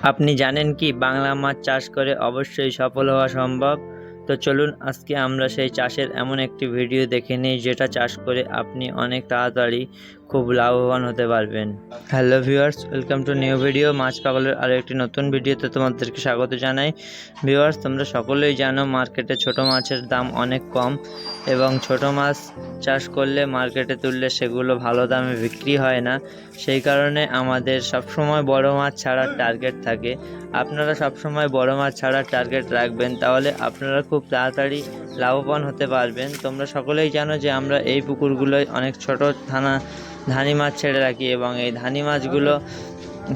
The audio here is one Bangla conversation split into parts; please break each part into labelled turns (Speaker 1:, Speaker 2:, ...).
Speaker 1: আপনি জানেন কি, বাংলা মাছ চাষ করে অবশ্যই সফল হওয়া সম্ভব। তো চলুন, আজকে আমরা সেই চাষের এমন একটি ভিডিও দেখে নিই, যেটা চাষ করে আপনি অনেক তাড়াতাড়ি খুব লাভবান হতে পারবেন। Hello viewers welcome to new video মাছ পাগলের আরও একটি নতুন ভিডিওতে তোমাদেরকে স্বাগত জানাই। ভিউয়ার্স তোমরা সকলেই জানো মার্কেটে ছোট মাছের দাম অনেক কম এবং ছোট মাছ চাষ করলে মার্কেটে তুললে সেগুলো ভালো দামে বিক্রি হয় না। সেই কারণে আমাদের সবসময় বড় মাছ ছাড়ার টার্গেট থাকে। আপনারা সবসময় বড় মাছ ছাড়ার টার্গেট রাখবেন, তাহলে আপনারা খুব তাড়াতাড়ি লাভবান হতে পারবেন। তোমরা সকলেই জানো যে আমরা এই পুকুরগুলোয় অনেক ছোট থানা ধানি মাছ ছেড়ে রাখি এবং এই ধানি মাছগুলো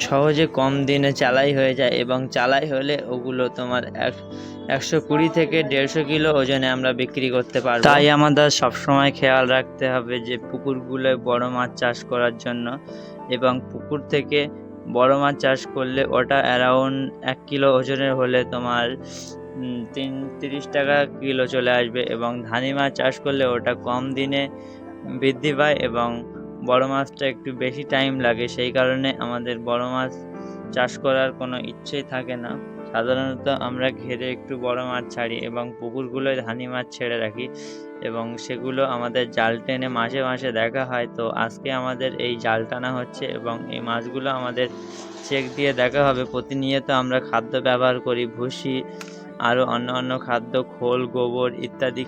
Speaker 1: সহজে কম দিনে চালাই হয়ে যায় এবং চালাই হলে ওগুলো তোমার এক একশো কুড়ি থেকে দেড়শো কিলো ওজনে আমরা বিক্রি করতে পারব। তাই আমাদের সবসময় খেয়াল রাখতে হবে যে পুকুরগুলোয় বড় মাছ চাষ করার জন্য এবং পুকুর থেকে বড় মাছ চাষ করলে ওটা অ্যারাউন্ড এক কিলো ওজনের হলে তোমার তিন, তিরিশ টাকা কিলো চলে আসবে এবং ধানি মাছ চাষ করলে ওটা কম দিনে বৃদ্ধি পায় এবং বড় মাছটা একটু বেশি টাইম লাগে, সেই কারণে আমাদের বড় মাছ চাষ করার কোনো ইচ্ছেই থাকে না। সাধারণত আমরা ঘেরে একটু বড় মাছ ছাড়ি এবং পুকুরগুলোয় ধানি মাছ ছেড়ে রাখি এবং সেগুলো আমাদের জাল টেনে মাসে মাসে দেখা হয়। তো আজকে আমাদের এই জাল টানা হচ্ছে এবং এই মাছগুলো আমাদের চেক দিয়ে দেখা হবে। প্রতিনিয়ত আমরা খাদ্য ব্যবহার করি, ভুসি আরও অন্য অন্য খাদ্য, খোল, গোবর ইত্যাদি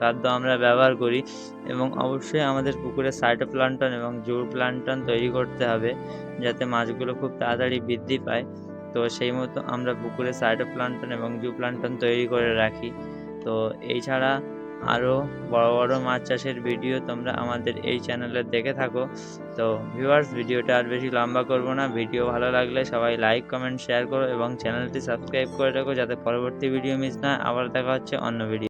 Speaker 1: খাদ্য আমরা ব্যবহার করি এবং অবশ্যই আমাদের পুকুরে সাইটোপ্লান্টন এবং জোর প্লান্টন তৈরি করতে হবে যাতে মাছগুলো খুব তাড়াতাড়ি বৃদ্ধি পায়। তো সেই মতো আমরা পুকুরে সাইটোপ্লান্টন এবং জু প্লান্টন তৈরি করে রাখি। তো এই ছাড়া আরও বড় বড় মাছ চাষের ভিডিও তোমরা আমাদের এই চ্যানেলে দেখে থাকো। তো ভিউয়ার্স ভিডিওটা আর বেশি লম্বা করব না। ভিডিও ভালো লাগলে সবাই লাইক কমেন্ট শেয়ার করো এবং চ্যানেলটি সাবস্ক্রাইব করে রাখো যাতে পরবর্তী ভিডিও মিস না আবার দেখা হচ্ছে অন্য ভিডিও